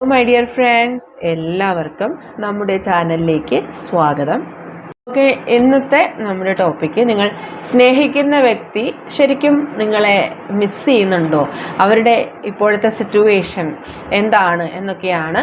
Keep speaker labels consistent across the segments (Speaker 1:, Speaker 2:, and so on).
Speaker 1: My dear friends എല്ലാവർക്കും നമ്മുടെ ചാനലിലേക്ക് സ്വാഗതം. ഓക്കെ ഇന്നത്തെ നമ്മുടെ ടോപ്പിക്ക് നിങ്ങൾ സ്നേഹിക്കുന്ന വ്യക്തി ശരിക്കും നിങ്ങളെ മിസ് ചെയ്യുന്നുണ്ടോ? അവരുടെ ഇപ്പോഴത്തെ സിറ്റുവേഷൻ എന്താണ് എന്നൊക്കെയാണ്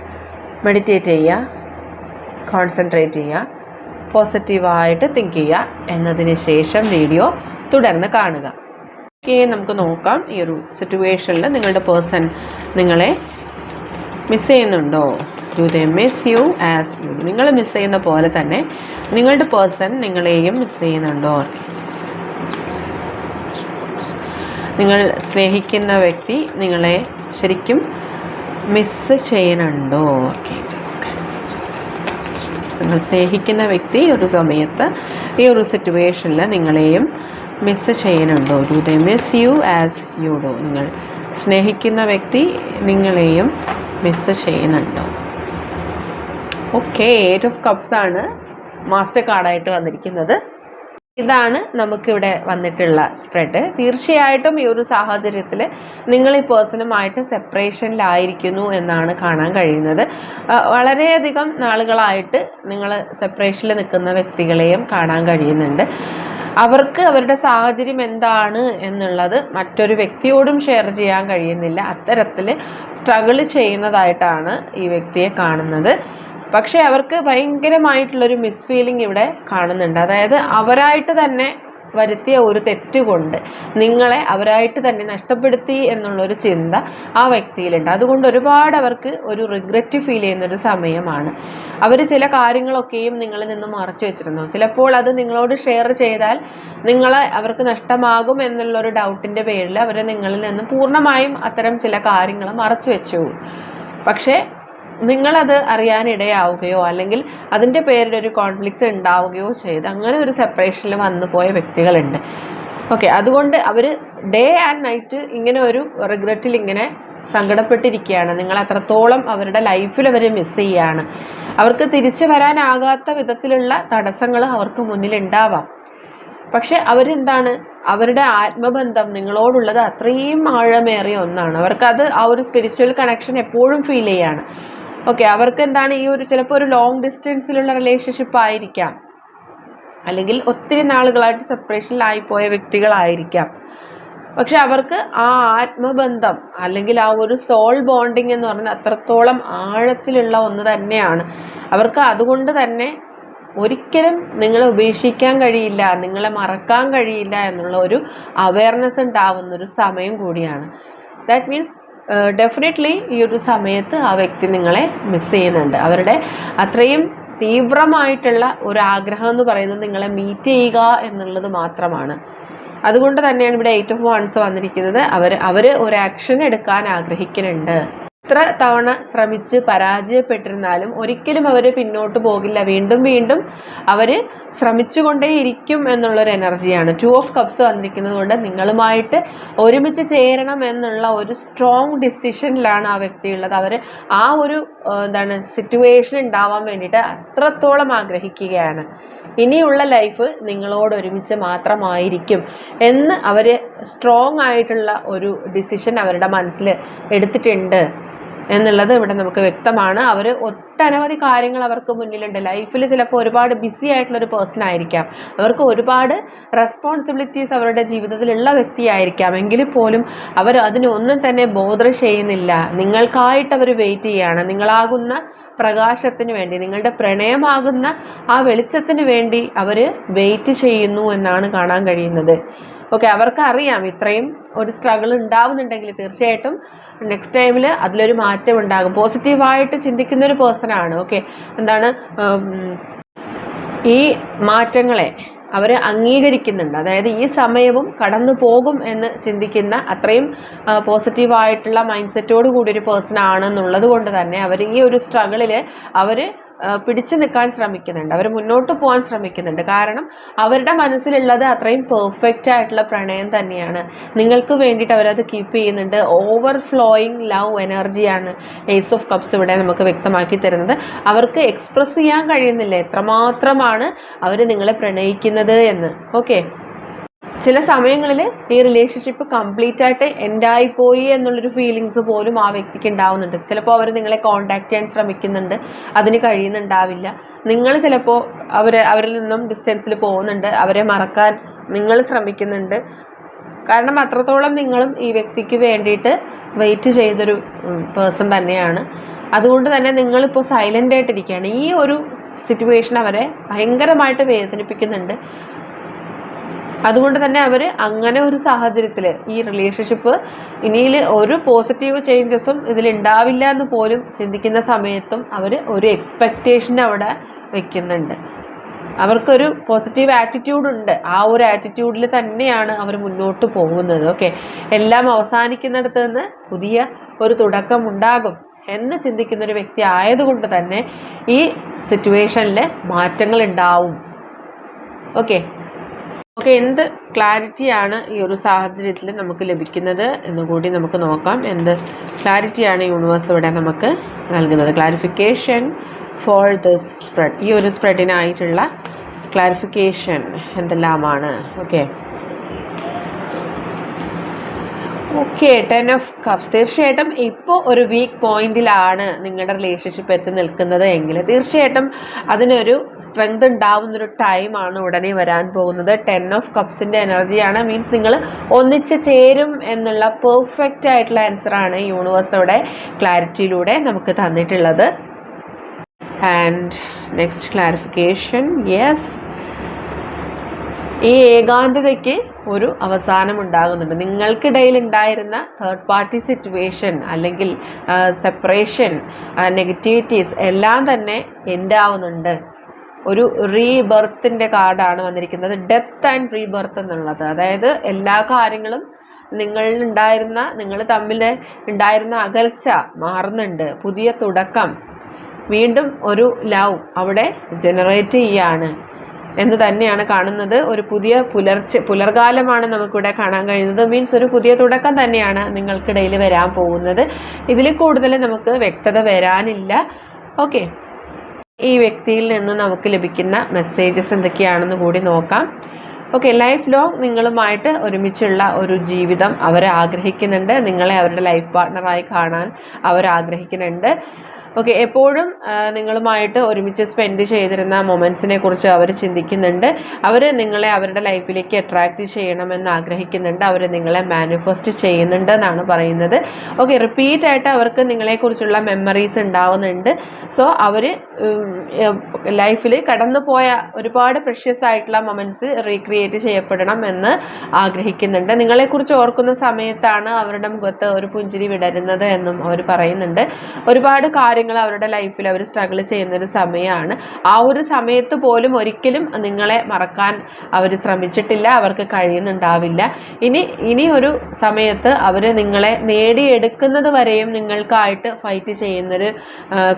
Speaker 1: മെഡിറ്റേറ്റ് ചെയ്യുക കോൺസെൻട്രേറ്റ് ചെയ്യുക പോസിറ്റീവായിട്ട് തിങ്ക് ചെയ്യുക എന്നതിന് ശേഷം വീഡിയോ തുടർന്ന് കാണുക. ഓക്കെ നമുക്ക് നോക്കാം ഈ ഒരു സിറ്റുവേഷനിൽ നിങ്ങളുടെ പേഴ്സൺ നിങ്ങളെ മിസ് ചെയ്യുന്നുണ്ടോ? Do they miss you as you നിങ്ങൾ മിസ് ചെയ്യുന്ന പോലെ തന്നെ നിങ്ങളുടെ പേഴ്സൺ നിങ്ങളെയും മിസ് ചെയ്യുന്നുണ്ടോ? നിങ്ങൾ സ്നേഹിക്കുന്ന വ്യക്തി നിങ്ങളെ ശരിക്കും മിസ് ചെയ്യണുണ്ടോ? ഓക്കെ നിങ്ങൾ സ്നേഹിക്കുന്ന വ്യക്തി ഒരു സമയത്ത് ഈ ഒരു സിറ്റുവേഷനിൽ നിങ്ങളെയും miss ചെയ്യണുണ്ടോ? Do they miss you as you do നിങ്ങൾ സ്നേഹിക്കുന്ന വ്യക്തി നിങ്ങളെയും മിസ് ചെയ്യുന്നുണ്ടോ? ഓക്കെ എയ്റ്റ് ഓഫ് കപ്സ് ആണ് മാസ്റ്റർ കാർഡായിട്ട് വന്നിരിക്കുന്നത്. ഇതാണ് നമുക്കിവിടെ വന്നിട്ടുള്ള സ്പ്രെഡ് തീർച്ചയായിട്ടും ഈ ഒരു സാഹചര്യത്തിൽ നിങ്ങൾ ഈ പേഴ്സണുമായിട്ട് സെപ്പറേഷനിലായിരിക്കുന്നു എന്നാണ് കാണാൻ കഴിയുന്നത്. വളരെയധികം നാളുകളായിട്ട് നിങ്ങൾ സെപ്പറേഷനിൽ നിൽക്കുന്ന വ്യക്തികളെയും കാണാൻ കഴിയുന്നുണ്ട്. അവർക്ക് അവരുടെ സാഹചര്യം എന്താണ് എന്നുള്ളത് മറ്റൊരു വ്യക്തിയോടും ഷെയർ ചെയ്യാൻ കഴിയുന്നില്ല. അത്തരത്തിൽ സ്ട്രഗിൾ ചെയ്യുന്നതായിട്ടാണ് ഈ വ്യക്തിയെ കാണുന്നത്. പക്ഷേ അവർക്ക് ഭയങ്കരമായിട്ടുള്ളൊരു മിസ് ഫീലിംഗ് ഇവിടെ കാണുന്നുണ്ട്. അതായത് അവരായിട്ട് തന്നെ വരുത്തിയ ഒരു തെറ്റുകൊണ്ട് നിങ്ങളെ അവരായിട്ട് തന്നെ നഷ്ടപ്പെടുത്തി എന്നുള്ളൊരു ചിന്ത ആ വ്യക്തിയിലുണ്ട്. അതുകൊണ്ട് ഒരുപാട് അവർക്ക് ഒരു റിഗ്രറ്റ് ഫീൽ ചെയ്യുന്നൊരു സമയമാണ്. അവർ ചില കാര്യങ്ങളൊക്കെയും നിങ്ങളിൽ നിന്ന് മറച്ചു വെച്ചിരുന്നു. ചിലപ്പോൾ അത് നിങ്ങളോട് ഷെയർ ചെയ്താൽ നിങ്ങളെ അവർക്ക് നഷ്ടമാകും എന്നുള്ളൊരു ഡൗട്ടിന്റെ പേരിൽ അവർ നിങ്ങളിൽ നിന്ന് പൂർണമായും അത്തരം ചില കാര്യങ്ങൾ മറച്ചു വെച്ചു. പക്ഷേ നിങ്ങളത് അറിയാനിടയാവുകയോ അല്ലെങ്കിൽ അതിന്റെ പേരിൽ ഒരു കോൺഫ്ലിക്ട്സ് ഉണ്ടാവുകയോ ചെയ്ത് അങ്ങനെ ഒരു സെപ്പറേഷനിൽ വന്നു പോയ വ്യക്തികളുണ്ട്. ഓക്കെ അതുകൊണ്ട് അവർ ഡേ ആൻഡ് നൈറ്റ് ഇങ്ങനെ ഒരു റിഗ്രറ്റിൽ ഇങ്ങനെ സങ്കടപ്പെട്ടിരിക്കുകയാണ്. നിങ്ങൾ അത്രത്തോളം അവരുടെ ലൈഫിൽ അവർ മിസ് ചെയ്യുകയാണ് അവർക്ക് തിരിച്ചു വരാനാകാത്ത വിധത്തിലുള്ള തടസ്സങ്ങൾ അവർക്ക് മുന്നിൽ ഉണ്ടാവാം പക്ഷെ അവരെന്താണ്? അവരുടെ ആത്മബന്ധം നിങ്ങളോടുള്ളത് അത്രയും ആഴമേറിയ ഒന്നാണ്. അവർക്കത് ആ ഒരു സ്പിരിച്വൽ കണക്ഷൻ എപ്പോഴും ഫീൽ ചെയ്യാണ്. ഓക്കെ അവർക്ക് എന്താണ് ഈ ഒരു ചിലപ്പോൾ ഒരു ലോങ് ഡിസ്റ്റൻസിലുള്ള റിലേഷൻഷിപ്പ് ആയിരിക്കാം. അല്ലെങ്കിൽ ഒത്തിരി നാളുകളായിട്ട് സെപ്പറേഷനിലായി പോയ വ്യക്തികളായിരിക്കാം. പക്ഷെ അവർക്ക് ആ ആത്മബന്ധം അല്ലെങ്കിൽ ആ ഒരു സോൾ ബോണ്ടിങ് എന്ന് പറഞ്ഞാൽ അത്രത്തോളം ആഴത്തിലുള്ള ഒന്ന് തന്നെയാണ്. അവർക്ക് അതുകൊണ്ട് തന്നെ ഒരിക്കലും നിങ്ങളെ ഉപേക്ഷിക്കാൻ കഴിയില്ല നിങ്ങളെ മറക്കാൻ കഴിയില്ല എന്നുള്ള ഒരു അവയർനെസ് ഉണ്ടാവുന്ന ഒരു സമയം കൂടിയാണ്. ദാറ്റ് മീൻസ് ഡെഫിനറ്റ്ലി ഈ ഒരു സമയത്ത് ആ വ്യക്തി നിങ്ങളെ മിസ് ചെയ്യുന്നുണ്ട്. അവരുടെ അത്രയും തീവ്രമായിട്ടുള്ള ഒരു ആഗ്രഹം എന്ന് പറയുന്നത് നിങ്ങളെ മീറ്റ് ചെയ്യുക എന്നുള്ളത് മാത്രമാണ്. അതുകൊണ്ട് തന്നെയാണ് ഇവിടെ എയ്റ്റ് ഓഫ് വൺസ് വന്നിരിക്കുന്നത്. അവർ അവർ ഒരു ആക്ഷൻ എടുക്കാൻ ആഗ്രഹിക്കുന്നുണ്ട്. എത്ര തവണ ശ്രമിച്ച് പരാജയപ്പെട്ടിരുന്നാലും ഒരിക്കലും അവർ പിന്നോട്ട് പോകില്ല. വീണ്ടും വീണ്ടും അവർ ശ്രമിച്ചുകൊണ്ടേയിരിക്കും എന്നുള്ളൊരു എനർജിയാണ്. ടു ഓഫ് കപ്സ് വന്നിരിക്കുന്നത് കൊണ്ട് നിങ്ങളുമായിട്ട് ഒരുമിച്ച് ചേരണം എന്നുള്ള ഒരു സ്ട്രോങ് ഡിസിഷനിലാണ് ആ വ്യക്തി ഉള്ളത് അവർ ആ ഒരു എന്താണ് സിറ്റുവേഷൻ ഉണ്ടാവാൻ വേണ്ടിയിട്ട് അത്രത്തോളം ആഗ്രഹിക്കുകയാണ്. ഇനിയുള്ള ലൈഫ് നിങ്ങളോട് ഒരുമിച്ച് മാത്രമായിരിക്കും എന്ന് അവർ സ്ട്രോങ് ആയിട്ടുള്ള ഒരു ഡിസിഷൻ അവരുടെ മനസ്സിൽ എടുത്തിട്ടുണ്ട്. എന്നുള്ളത് ഇവിടെ നമുക്ക് വ്യക്തമാണ്. അവർ ഒട്ടനവധി കാര്യങ്ങൾ അവർക്ക് മുന്നിലുണ്ട്. ലൈഫിൽ ചിലപ്പോൾ ഒരുപാട് ബിസി ആയിട്ടുള്ളൊരു പേഴ്സൺ ആയിരിക്കാം. അവർക്ക് ഒരുപാട് റെസ്പോൺസിബിലിറ്റീസ് അവരുടെ ജീവിതത്തിലുള്ള വ്യക്തിയായിരിക്കാം. എങ്കിൽ പോലും അവർ അതിനൊന്നും തന്നെ ബോധർ ചെയ്യുന്നില്ല. നിങ്ങൾക്കായിട്ട് അവർ വെയിറ്റ് ചെയ്യുകയാണ് നിങ്ങളാകുന്ന പ്രകാശത്തിന് വേണ്ടി നിങ്ങളുടെ പ്രണയമാകുന്ന ആ വെളിച്ചത്തിന് വേണ്ടി അവർ വെയിറ്റ് ചെയ്യുന്നു എന്നാണ് കാണാൻ കഴിയുന്നത്. ഓക്കെ അവർക്ക് അറിയാം ഇത്രയും ഒരു സ്ട്രഗിൾ ഉണ്ടാവുന്നുണ്ടെങ്കിൽ തീർച്ചയായിട്ടും നെക്സ്റ്റ് ടൈമിൽ അതിലൊരു മാറ്റം ഉണ്ടാകും. പോസിറ്റീവായിട്ട് ചിന്തിക്കുന്ന ഒരു പേഴ്സൺ ആണ് ഓക്കെ എന്താണ് ഈ മാറ്റങ്ങളെ അവർ അംഗീകരിക്കുന്നുണ്ട്. അതായത് ഈ സമയവും കടന്നു പോകും എന്ന് ചിന്തിക്കുന്ന അത്രയും പോസിറ്റീവായിട്ടുള്ള മൈൻഡ് സെറ്റോട് കൂടി ഒരു പേഴ്സൺ ആണെന്നുള്ളത് കൊണ്ട് തന്നെ അവർ ഈ ഒരു സ്ട്രഗിളിൽ അവർ പിടിച്ചു നിൽക്കാൻ ശ്രമിക്കുന്നുണ്ട്. അവർ മുന്നോട്ട് പോകാൻ ശ്രമിക്കുന്നുണ്ട്. കാരണം അവരുടെ മനസ്സിലുള്ളത് അത്രയും പെർഫെക്റ്റ് ആയിട്ടുള്ള പ്രണയം തന്നെയാണ്. നിങ്ങൾക്ക് വേണ്ടിയിട്ട് അവരത് കീപ്പ് ചെയ്യുന്നുണ്ട്. ഓവർ ഫ്ലോയിങ് ലവ് എനർജിയാണ് ഏസ് ഓഫ് കപ്സ് ഇവിടെ നമുക്ക് വ്യക്തമാക്കി തരുന്നത്. അവർക്ക് എക്സ്പ്രസ് ചെയ്യാൻ കഴിയുന്നില്ല. എത്രമാത്രമാണ് അവർ നിങ്ങളെ പ്രണയിക്കുന്നത് എന്ന്. ഓക്കെ ചില സമയങ്ങളിൽ ഈ റിലേഷൻഷിപ്പ് കംപ്ലീറ്റ് ആയിട്ട് എൻഡായി പോയി എന്നുള്ളൊരു ഫീലിങ്സ് പോലും ആ വ്യക്തിക്ക് ഉണ്ടാവുന്നുണ്ട്. ചിലപ്പോൾ അവർ നിങ്ങളെ കോണ്ടാക്ട് ചെയ്യാൻ ശ്രമിക്കുന്നുണ്ട്. അതിന് കഴിയുന്നുണ്ടാവില്ല. നിങ്ങൾ ചിലപ്പോൾ അവർ അവരിൽ നിന്നും ഡിസ്റ്റൻസിൽ പോകുന്നുണ്ട്. അവരെ മറക്കാൻ നിങ്ങൾ ശ്രമിക്കുന്നുണ്ട്. കാരണം അത്രത്തോളം നിങ്ങളും ഈ വ്യക്തിക്ക് വേണ്ടിയിട്ട് വെയിറ്റ് ചെയ്തൊരു പേഴ്സൺ തന്നെയാണ്. അതുകൊണ്ട് തന്നെ നിങ്ങളിപ്പോൾ സൈലന്റ് ആയിട്ടിരിക്കുകയാണ്. ഈ ഒരു സിറ്റുവേഷൻ അവരെ ഭയങ്കരമായിട്ട് വേദനിപ്പിക്കുന്നുണ്ട്. അതുകൊണ്ട് തന്നെ അവർ അങ്ങനെ ഒരു സാഹചര്യത്തിൽ ഈ റിലേഷൻഷിപ്പ് ഇനിയിൽ ഒരു പോസിറ്റീവ് ചേഞ്ചസും ഇതിലുണ്ടാവില്ല എന്ന് പോലും ചിന്തിക്കുന്ന സമയത്തും അവർ ഒരു എക്സ്പെക്റ്റേഷൻ അവിടെ വെക്കുന്നുണ്ട്. അവർക്കൊരു പോസിറ്റീവ് ആറ്റിറ്റ്യൂഡ് ഉണ്ട്. ആ ഒരു ആറ്റിറ്റ്യൂഡിൽ തന്നെയാണ് അവർ മുന്നോട്ട് പോകുന്നത്. ഓക്കെ? എല്ലാം അവസാനിക്കുന്നിടത്ത് നിന്ന് പുതിയ ഒരു തുടക്കം ഉണ്ടാകും എന്ന് ചിന്തിക്കുന്ന ഒരു വ്യക്തി ആയതുകൊണ്ട് തന്നെ ഈ സിറ്റുവേഷനിൽ മാറ്റങ്ങൾ ഉണ്ടാവും ഓക്കെ? ഓക്കെ എന്ത് ക്ലാരിറ്റിയാണ് ഈ ഒരു സാഹചര്യത്തിൽ നമുക്ക് ലഭിക്കുന്നത് എന്ന് കൂടി നമുക്ക് നോക്കാം. എന്ത് ക്ലാരിറ്റിയാണ് യൂണിവേഴ്സ് ഇവിടെ നമുക്ക് നൽകുന്നത്? ക്ലാരിഫിക്കേഷൻ ഫോർ ദിസ് സ്പ്രെഡ് ഈ ഒരു സ്പ്രെഡിനായിട്ടുള്ള ക്ലാരിഫിക്കേഷൻ എന്തെല്ലാമാണ്? Okay. Okay ten of cups തീർച്ചയായിട്ടും ഇപ്പോൾ ഒരു വീക്ക് പോയിന്റിലാണ് നിങ്ങളുടെ റിലേഷൻഷിപ്പ് എത്തി നിൽക്കുന്നത് എങ്കിൽ. തീർച്ചയായിട്ടും അതിനൊരു സ്ട്രെങ്ത് ഉണ്ടാവുന്നൊരു ടൈമാണ് ഉടനെ വരാൻ പോകുന്നത്. ടെൻ ഓഫ് കപ്സിന്റെ എനർജിയാണ് മീൻസ് നിങ്ങൾ ഒന്നിച്ച് ചേരും എന്നുള്ള പെർഫെക്റ്റ് ആയിട്ടുള്ള ആൻസറാണ് യൂണിവേഴ്സോടെ ക്ലാരിറ്റിയിലൂടെ നമുക്ക് തന്നിട്ടുള്ളത്. ആൻഡ് നെക്സ്റ്റ് ക്ലാരിഫിക്കേഷൻ യെസ് ഈ ഏകാന്തതയ്ക്ക് ഒരു അവസാനം ഉണ്ടാകുന്നുണ്ട് നിങ്ങൾക്കിടയിൽ ഉണ്ടായിരുന്ന തേർഡ് പാർട്ടി സിറ്റുവേഷൻ അല്ലെങ്കിൽ സെപ്പറേഷൻ നെഗറ്റിവിറ്റീസ് എല്ലാം തന്നെ എൻഡ് ആവുന്നുണ്ട്. ഒരു റീബർത്തിന്റെ കാർഡാണ് വന്നിരിക്കുന്നത്. ഡെത്ത് ആൻഡ് റീബർത്ത് എന്നുള്ളത്. അതായത് എല്ലാ കാര്യങ്ങളും നിങ്ങളിലുണ്ടായിരുന്ന നിങ്ങൾ തമ്മിൽ ഉണ്ടായിരുന്ന അകൽച്ച മാറുന്നുണ്ട്. പുതിയ തുടക്കം. വീണ്ടും ഒരു ലവ് അവിടെ ജനറേറ്റ് ചെയ്യാണ്. എന്ന് തന്നെയാണ് കാണുന്നത്. ഒരു പുതിയ പുലർച്ചെ പുലർകാലമാണ് നമുക്കിവിടെ കാണാൻ കഴിയുന്നത്. മീൻസ് ഒരു പുതിയ തുടക്കം തന്നെയാണ് നിങ്ങൾക്കിടയിൽ വരാൻ പോകുന്നത്. ഇതിൽ കൂടുതൽ നമുക്ക് വ്യക്തത വരാനില്ല. ഓക്കെ ഈ വ്യക്തിയിൽ നിന്ന് നമുക്ക് ലഭിക്കുന്ന മെസ്സേജസ് എന്തൊക്കെയാണെന്ന് കൂടി നോക്കാം. ഓക്കെ ലൈഫ് ലോങ് നിങ്ങളുമായിട്ട് ഒരുമിച്ചുള്ള ഒരു ജീവിതം അവർ ആഗ്രഹിക്കുന്നുണ്ട് നിങ്ങളെ അവരുടെ ലൈഫ് പാർട്ട്ണറായി കാണാൻ അവർ ആഗ്രഹിക്കുന്നുണ്ട് ഓക്കെ എപ്പോഴും നിങ്ങളുമായിട്ട് ഒരുമിച്ച് സ്പെൻഡ് ചെയ്തിരുന്ന മൊമെൻസിനെ കുറിച്ച് അവർ ചിന്തിക്കുന്നുണ്ട്. അവർ നിങ്ങളെ അവരുടെ ലൈഫിലേക്ക് അട്രാക്റ്റ് ചെയ്യണമെന്ന് ആഗ്രഹിക്കുന്നുണ്ട്. അവർ നിങ്ങളെ മാനിഫെസ്റ്റ് ചെയ്യുന്നുണ്ട് എന്നാണ് പറയുന്നത്. ഓക്കെ റിപ്പീറ്റ് ആയിട്ട് അവർക്ക് നിങ്ങളെക്കുറിച്ചുള്ള മെമ്മറീസ് ഉണ്ടാവുന്നുണ്ട്. സോ അവർ ലൈഫിൽ കടന്നുപോയ ഒരുപാട് പ്രഷ്യസ് ആയിട്ടുള്ള മൊമെന്റ്സ് റീക്രിയേറ്റ് ചെയ്യപ്പെടണം എന്ന് ആഗ്രഹിക്കുന്നുണ്ട്. നിങ്ങളെക്കുറിച്ച് ഓർക്കുന്ന സമയത്താണ് അവരുടെ മുഖത്ത് ഒരു പുഞ്ചിരി വിടരുന്നത് എന്നും അവർ പറയുന്നുണ്ട്. ഒരുപാട് കാര്യങ്ങൾ കാര്യങ്ങൾ അവരുടെ ലൈഫിൽ അവർ സ്ട്രഗിൾ ചെയ്യുന്ന ഒരു സമയമാണ് ആ ഒരു സമയത്ത് പോലും ഒരിക്കലും നിങ്ങളെ മറക്കാൻ അവർ ശ്രമിച്ചിട്ടില്ല അവർക്ക് കഴിയുന്നുണ്ടാവില്ല. ഇനി ഇനി ഒരു സമയത്ത് അവർ നിങ്ങളെ നേടിയെടുക്കുന്നത് വരെയും നിങ്ങൾക്കായിട്ട് ഫൈറ്റ് ചെയ്യുന്നൊരു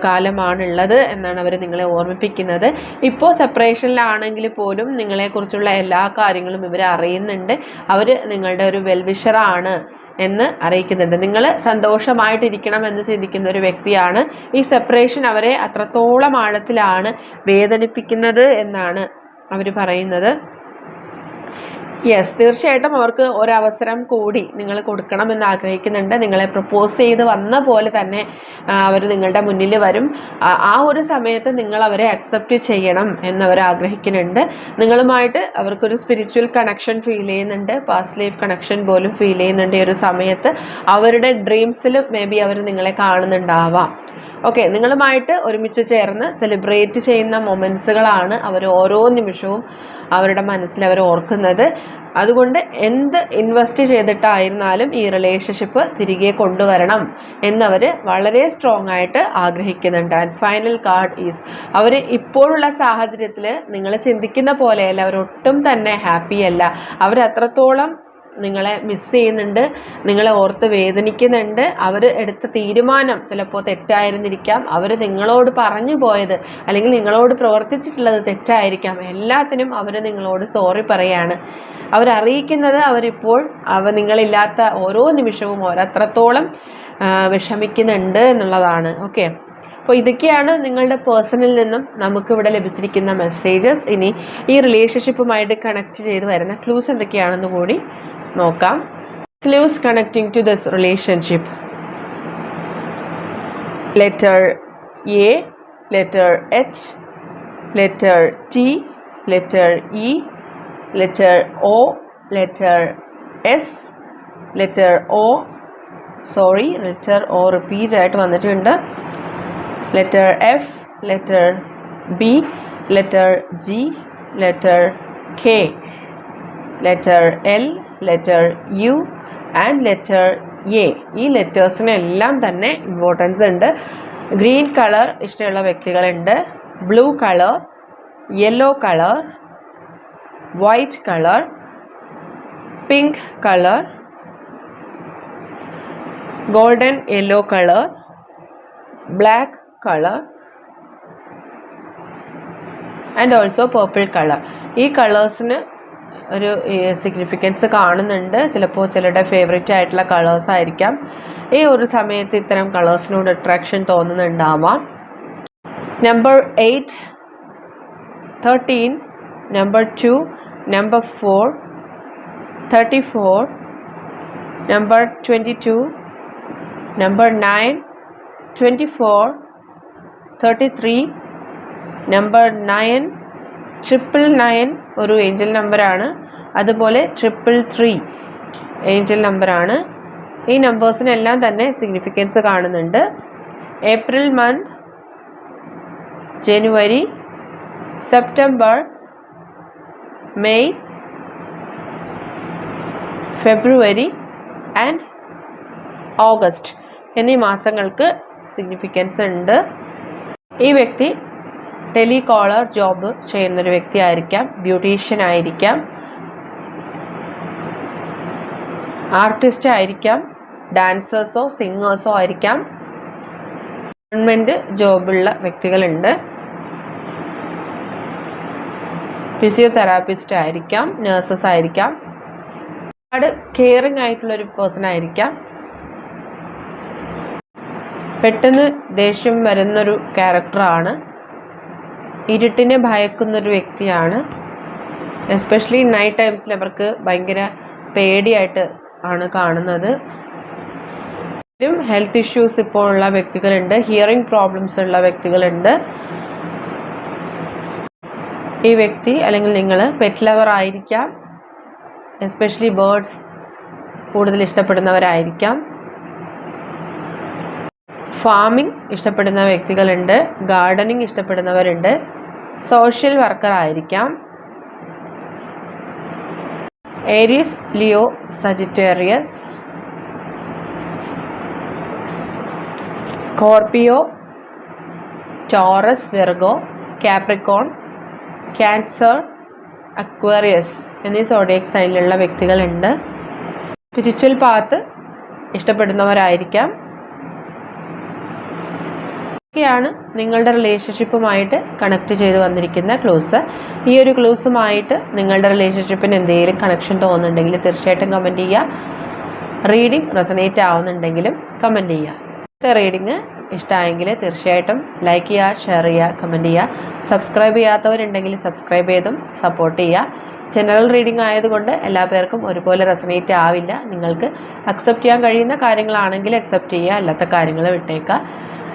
Speaker 1: കാലമാണുള്ളത് എന്നാണ് അവർ നിങ്ങളെ ഓർമ്മിപ്പിക്കുന്നത്. ഇപ്പോൾ സെപ്പറേഷനിലാണെങ്കിൽ പോലും നിങ്ങളെക്കുറിച്ചുള്ള എല്ലാ കാര്യങ്ങളും ഇവർ അറിയുന്നുണ്ട്. അവർ നിങ്ങളുടെ ഒരു വെൽവിഷറാണ് എന്ന് അറിയിക്കുന്നുണ്ട്. നിങ്ങൾ സന്തോഷമായിട്ടിരിക്കണം എന്ന് ചിന്തിക്കുന്ന ഒരു വ്യക്തിയാണ്. ഈ സെപ്പറേഷൻ അവരെ അത്രത്തോളം ആഴത്തിലാണ് വേദനിപ്പിക്കുന്നത് എന്നാണ് അവർ പറയുന്നത്. യെസ് തീർച്ചയായിട്ടും അവർക്ക് ഒരവസരം കൂടി നിങ്ങൾ കൊടുക്കണമെന്ന് ആഗ്രഹിക്കുന്നുണ്ട്. നിങ്ങളെ പ്രപ്പോസ് ചെയ്ത് വന്ന പോലെ തന്നെ അവർ നിങ്ങളുടെ മുന്നിൽ വരും. ആ ഒരു സമയത്ത് നിങ്ങൾ അവരെ അക്സെപ്റ്റ് ചെയ്യണം എന്നവർ ആഗ്രഹിക്കുന്നുണ്ട്. നിങ്ങളുമായിട്ട് അവർക്കൊരു സ്പിരിച്വൽ കണക്ഷൻ ഫീൽ ചെയ്യുന്നുണ്ട്. പാസ്റ്റ് ലൈഫ് കണക്ഷൻ പോലും ഫീൽ ചെയ്യുന്നുണ്ട് ഈ ഒരു സമയത്ത്. അവരുടെ ഡ്രീംസിൽ മേ ബി അവർ നിങ്ങളെ കാണുന്നുണ്ടാവാം. ഓക്കെ നിങ്ങളുമായിട്ട് ഒരുമിച്ച് ചേർന്ന് സെലിബ്രേറ്റ് ചെയ്യുന്ന മൊമെൻസുകളാണ് അവർ ഓരോ നിമിഷവും അവരുടെ മനസ്സിൽ അവർ ഓർക്കുന്നത്. അതുകൊണ്ട് എന്ത് ഇൻവെസ്റ്റ് ചെയ്തിട്ടായിരുന്നാലും ഈ റിലേഷൻഷിപ്പ് തിരികെ കൊണ്ടുവരണം എന്നവർ വളരെ സ്ട്രോങ് ആയിട്ട് ആഗ്രഹിക്കുന്നുണ്ട്. ആൻഡ് ഫൈനൽ കാർഡ് ഈസ് അവർ ഇപ്പോഴുള്ള സാഹചര്യത്തിൽ നിങ്ങൾ ചിന്തിക്കുന്ന പോലെയല്ല അവരൊട്ടും തന്നെ ഹാപ്പിയല്ല അവരത്രത്തോളം നിങ്ങളെ മിസ് ചെയ്യുന്നുണ്ട് നിങ്ങളെ ഓർത്ത് വേദനിക്കുന്നുണ്ട്. അവർ എടുത്ത തീരുമാനം ചിലപ്പോൾ തെറ്റായിരുന്നിരിക്കാം. അവർ നിങ്ങളോട് പറഞ്ഞു പോയത് അല്ലെങ്കിൽ നിങ്ങളോട് പ്രവർത്തിച്ചിട്ടുള്ളത് തെറ്റായിരിക്കാം. എല്ലാത്തിനും അവർ നിങ്ങളോട് സോറി പറയാണ്. അവരറിയിക്കുന്നത് അവരിപ്പോൾ അവ നിങ്ങളില്ലാത്ത ഓരോ നിമിഷവും ഓരത്രത്തോളം വിഷമിക്കുന്നുണ്ട് എന്നുള്ളതാണ്. ഓക്കെ അപ്പോൾ ഇതൊക്കെയാണ് നിങ്ങളുടെ പേഴ്സണിൽ നിന്നും നമുക്കിവിടെ ലഭിച്ചിരിക്കുന്ന മെസ്സേജസ് ഇനി ഈ റിലേഷൻഷിപ്പുമായിട്ട് കണക്ട് ചെയ്ത് വരുന്ന ക്ലൂസ് എന്തൊക്കെയാണെന്ന് കൂടി നോക്കാം. Clues connecting to this relationship letter A letter H letter T letter E letter O letter S letter O sorry letter O repeat ആയിട്ട് വന്നിട്ടുണ്ട്. Letter F letter B letter G letter K letter L letter U and letter A ഈ ലെറ്റേഴ്സിനെല്ലാം തന്നെ importance ഉണ്ട്. Green colour ഇഷ്ടമുള്ള വ്യക്തികളുണ്ട്. Blue colour yellow colour white colour pink colour golden yellow colour black colour and also purple colour ഈ കളേഴ്സിന് ഒരു significance കാണുന്നുണ്ട്. ചിലപ്പോൾ ചിലരുടെ ഫേവറേറ്റ് ആയിട്ടുള്ള കളേഴ്സ് ആയിരിക്കാം. ഈ ഒരു സമയത്ത് ഇത്തരം കളേഴ്സിനോട് attraction തോന്നുന്നുണ്ടാവാം. Number eight thirteen number two number four thirty four number twenty two number nine twenty four thirty three number nine triple nine ഒരു ഏഞ്ചൽ നമ്പറാണ് അതുപോലെ ട്രിപ്പിൾ ത്രീ ഏഞ്ചൽ നമ്പറാണ് ഈ നമ്പേഴ്സിനെല്ലാം തന്നെ സിഗ്നിഫിക്കൻസ് കാണുന്നുണ്ട്. April month January September May February and August എന്നീ മാസങ്ങൾക്ക് significance ഉണ്ട്. ഈ വ്യക്തി ടെലികോളർ ജോബ് ചെയ്യുന്നൊരു വ്യക്തിയായിരിക്കാം ബ്യൂട്ടീഷ്യൻ ആയിരിക്കാം ആർട്ടിസ്റ്റ് ആയിരിക്കാം ഡാൻസേഴ്സോ സിംഗേഴ്സോ ആയിരിക്കാം. ഗവൺമെന്റ് ജോബുള്ള വ്യക്തികളുണ്ട്. ഫിസിയോതെറാപ്പിസ്റ്റ് ആയിരിക്കാം നേഴ്സസ് ആയിരിക്കാം. ഒരുപാട് കെയറിങ് ആയിട്ടുള്ളൊരു പേഴ്സൺ ആയിരിക്കാം. പെട്ടെന്ന് ദേഷ്യം വരുന്നൊരു ക്യാരക്ടറാണ് ഇരുട്ടിനെ ഭയക്കുന്നൊരു വ്യക്തിയാണ്. എസ്പെഷ്യലി നൈറ്റ് ടൈംസിൽ അവർക്ക് ഭയങ്കര പേടിയായിട്ട് ആണ് കാണുന്നത്. ഹെൽത്ത് ഇഷ്യൂസ് ഇപ്പോൾ ഉള്ള വ്യക്തികളുണ്ട്. ഹിയറിംഗ് പ്രോബ്ലംസ് ഉള്ള വ്യക്തികളുണ്ട്. ഈ വ്യക്തി അല്ലെങ്കിൽ നിങ്ങൾ പെറ്റ് ലവർ ആയിരിക്കാം. എസ്പെഷ്യലി ബേർഡ്സ് കൂടുതൽ ഇഷ്ടപ്പെടുന്നവരായിരിക്കാം. ഫാമിംഗ് ഇഷ്ടപ്പെടുന്ന വ്യക്തികളുണ്ട്. ഗാർഡനിങ് ഇഷ്ടപ്പെടുന്നവരുണ്ട്. സോഷ്യൽ വർക്കർ ആയിരിക്കാം Aries Leo Sagittarius. Scorpio Taurus Virgo. Capricorn Cancer Aquarius എന്നീ സോഡിയക് സൈനിലുള്ള വ്യക്തികളുണ്ട്. സ്പിരിച്വൽ പാത്ത് ഇഷ്ടപ്പെടുന്നവരായിരിക്കാം. ഒക്കെയാണ് നിങ്ങളുടെ റിലേഷൻഷിപ്പുമായിട്ട് കണക്ട് ചെയ്ത് വന്നിരിക്കുന്ന ക്ലൂസ് ഈ ഒരു ക്ലൂസുമായിട്ട് നിങ്ങളുടെ റിലേഷൻഷിപ്പിന് എന്തെങ്കിലും കണക്ഷൻ തോന്നുന്നുണ്ടെങ്കിൽ തീർച്ചയായിട്ടും കമന്റ് ചെയ്യുക. റീഡിംഗ് റെസനേറ്റ് ആവുന്നുണ്ടെങ്കിലും കമന്റ് ചെയ്യുക. റീഡിങ് ഇഷ്ടമായെങ്കിൽ തീർച്ചയായിട്ടും ലൈക്ക് ചെയ്യുക ഷെയർ ചെയ്യുക കമന്റ് ചെയ്യുക. സബ്സ്ക്രൈബ് ചെയ്യാത്തവരുണ്ടെങ്കിൽ സബ്സ്ക്രൈബ് ചെയ്തും സപ്പോർട്ട് ചെയ്യുക. ജനറൽ റീഡിംഗ് ആയതുകൊണ്ട് എല്ലാ പേർക്കും ഒരുപോലെ റെസനേറ്റ് ആവില്ല. നിങ്ങൾക്ക് അക്സെപ്റ്റ് ചെയ്യാൻ കഴിയുന്ന കാര്യങ്ങളാണെങ്കിൽ അക്സെപ്റ്റ് ചെയ്യുക. അല്ലാത്ത കാര്യങ്ങൾ വിട്ടേക്കുക.